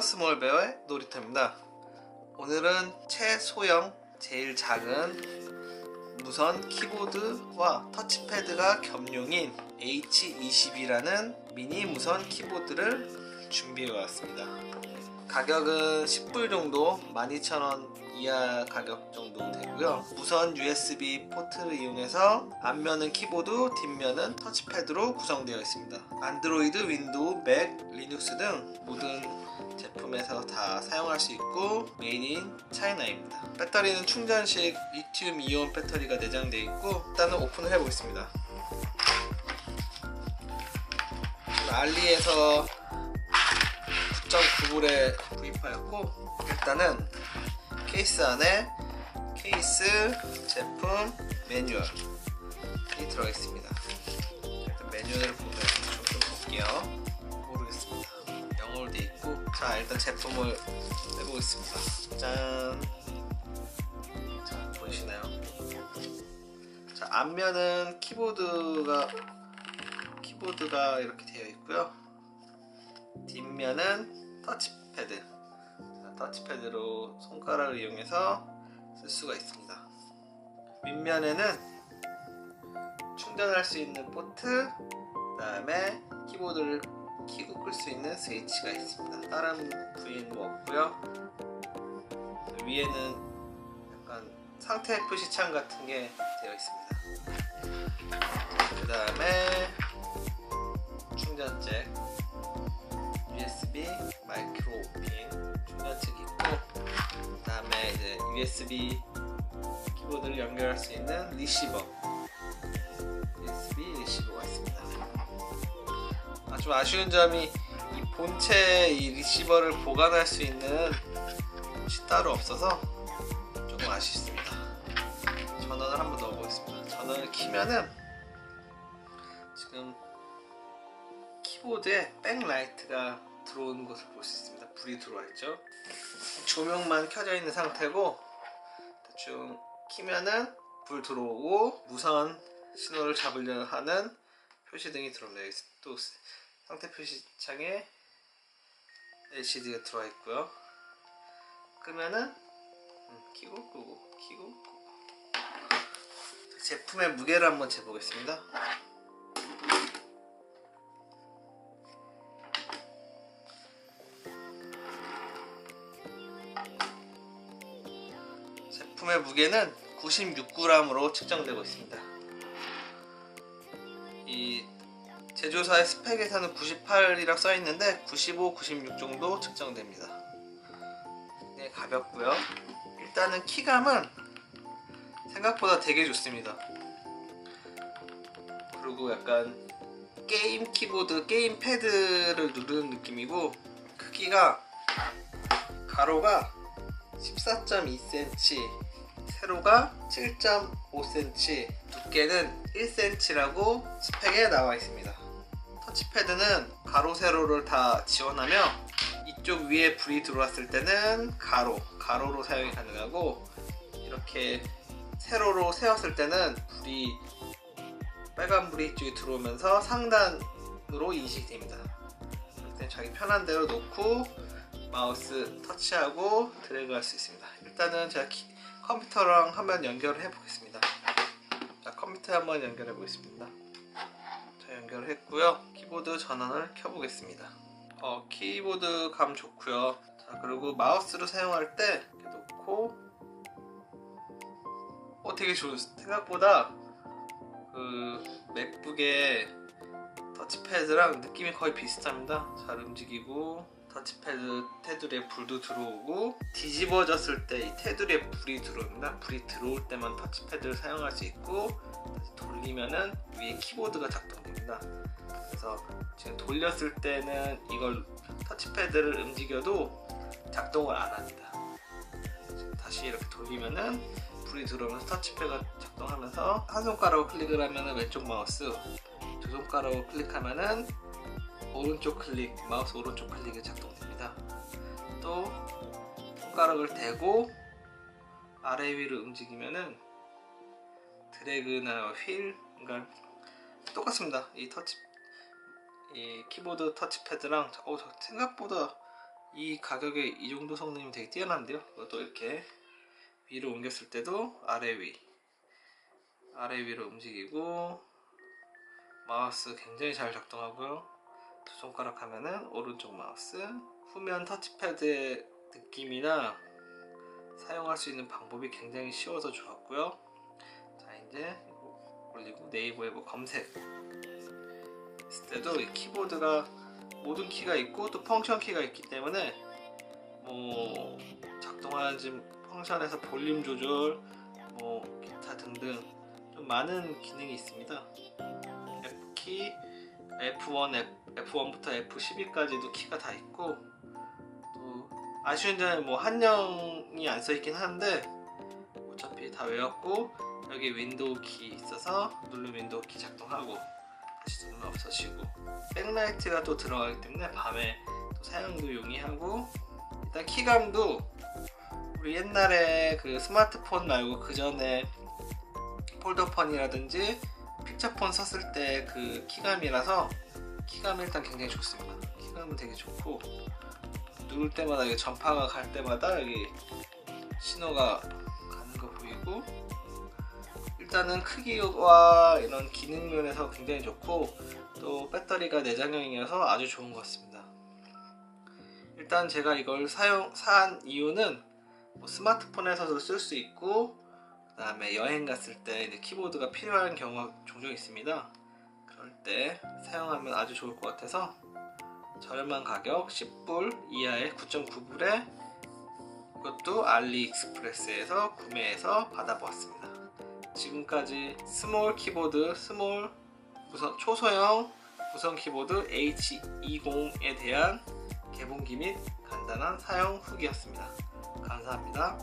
스몰베어의 놀이터입니다. 오늘은 최소형 제일 작은 무선 키보드와 터치패드가 겸용인 H20이라는 미니 무선 키보드를 준비해 왔습니다. 가격은 10불 정도 12,000원 이하 가격 정도 되고요. 무선 USB 포트를 이용해서 앞면은 키보드 뒷면은 터치패드로 구성되어 있습니다. 안드로이드, 윈도우, 맥, 리눅스 등 모든 제품에서 다 사용할 수 있고 메인인 차이나입니다 배터리는 충전식 리튬 이온 배터리가 내장되어 있고 일단은 오픈을 해 보겠습니다 알리에서 9.9불에 구입하였고 일단은 케이스 안에 케이스, 제품, 매뉴얼이 들어가 있습니다. 일단 매뉴얼을 보면 좀 볼게요. 돼 있고 자 일단 제품을 해보겠습니다. 짠. 자 보이시나요? 자 앞면은 키보드가 키보드가 이렇게 되어 있고요. 뒷면은 터치패드 자, 터치패드로 손가락을 이용해서 쓸 수가 있습니다 윗면에는 충전할 수 있는 포트 그 다음에 키보드를 키고 끌 수 있는 스위치가 있습니다. 다른 부위는 뭐 없고요. 위에는 약간 상태 표시창 같은 게 되어 있습니다. 그 다음에 충전잭 USB 마이크로 핀 충전책이 있고 그 다음에 이제 USB 키보드를 연결할 수 있는 리시버 좀 아쉬운 점이 이 본체 이 리시버를 보관할 수 있는 곳이 따로 없어서 조금 아쉽습니다 전원을 한번 넣어보겠습니다 전원을 키면은 지금 키보드에 백라이트가 들어오는 것을 볼 수 있습니다. 불이 들어와 있죠. 조명만 켜져 있는 상태고 대충 키면은 불 들어오고 무선 신호를 잡으려 하는 표시등이 들어옵니다. 또 상태 표시창에 LCD가 들어와 있고요. 끄면은 음, 키고 끄고 키고 끄고 제품의 무게를 한번 재보겠습니다. 제품의 무게는 96g으로 측정되고 있습니다. 이 제조사의 스펙에서는 98이라고 써 있는데 95, 96 정도 측정됩니다. 네, 가볍고요. 일단은 키감은 생각보다 되게 좋습니다. 그리고 약간 게임 키보드, 게임 패드를 누르는 느낌이고 크기가 가로가 14.2cm, 세로가 7.5cm, 두께는 1cm라고 스펙에 나와 있습니다. 터치패드는 가로, 세로를 다 지원하며 이쪽 위에 불이 들어왔을 때는 가로, 가로로 사용이 가능하고 이렇게 세로로 세웠을 때는 불이 빨간 불이 이쪽에 들어오면서 상단으로 인식됩니다. 그때 자기 편한 대로 놓고 마우스 터치하고 드래그 할 수 있습니다. 일단은 제가 키, 컴퓨터랑 한번 연결을 해 보겠습니다. 자 컴퓨터 한번 연결해 보겠습니다. 자 연결을 했고요. 키보드 전원을 켜 보겠습니다. 어 키보드 감 좋고요. 자 그리고 마우스로 사용할 때 이렇게 놓고. 어 되게 좋은 생각보다 그 맥북의 터치패드랑 느낌이 거의 비슷합니다. 잘 움직이고 터치패드 테두리에 불도 들어오고 뒤집어졌을 때 이 테두리에 불이 들어옵니다. 불이 들어올 때만 터치패드를 사용할 수 있고 돌리면은 위에 키보드가 작동됩니다. 그래서 지금 돌렸을 때는 이걸 터치패드를 움직여도 작동을 안 합니다. 다시 이렇게 돌리면은 불이 들어오면서 터치패드가 작동하면서 한 손가락으로 클릭을 하면은 왼쪽 마우스 두 손가락으로 클릭하면은 오른쪽 클릭, 마우스 오른쪽 클릭이 작동됩니다. 또 손가락을 대고 아래 위로 움직이면은 드래그나 휠, 그러니까 똑같습니다. 이 터치, 이 키보드 터치패드랑 어, 생각보다 이 가격에 이 정도 성능이면 되게 뛰어난데요. 이것도 이렇게 위로 옮겼을 때도 아래 위, 아래 위로 움직이고 마우스 굉장히 잘 작동하고요. 두 손가락 하면은 오른쪽 마우스, 후면 터치패드의 느낌이나 사용할 수 있는 방법이 굉장히 쉬워서 좋았고요. 자 이제 올리고 네이버에 뭐 검색 했을 때도 이 키보드가 모든 키가 있고 또 펑션 키가 있기 때문에 뭐 작동하는 펑션에서 볼륨 조절 뭐 기타 등등 좀 많은 기능이 있습니다. F키 F1, F1부터 F12까지도 키가 다 있고 또 아쉬운 점은 뭐 한영이 안 써있긴 한데 어차피 다 외웠고 여기 윈도우 키 있어서 누르면 윈도우 키 작동하고 다시 누르면 없어지고 백라이트가 또 들어가기 때문에 밤에 또 사용도 용이하고 일단 키감도 우리 옛날에 그 스마트폰 말고 그 전에 폴더폰이라든지 픽처폰 썼을 때 그 키감이라서 키감이 일단 굉장히 좋습니다. 키감은 되게 좋고 누를 때마다 이게 전파가 갈 때마다 여기 신호가 가는 거 보이고 일단은 크기와 이런 기능 면에서 굉장히 좋고 또 배터리가 내장형이어서 아주 좋은 것 같습니다. 일단 제가 이걸 사용 산 이유는 뭐 스마트폰에서도 쓸 수 있고 그 다음에 여행 갔을 때 이제 키보드가 필요한 경우가 종종 있습니다. 그럴 때 사용하면 아주 좋을 것 같아서 저렴한 가격 10불 이하의 9.9불에 이것도 알리익스프레스에서 구매해서 받아보았습니다. 지금까지 스몰 키보드, 스몰 무선, 초소형 무선 키보드 H20에 대한 개봉기 및 간단한 사용 후기였습니다. 감사합니다.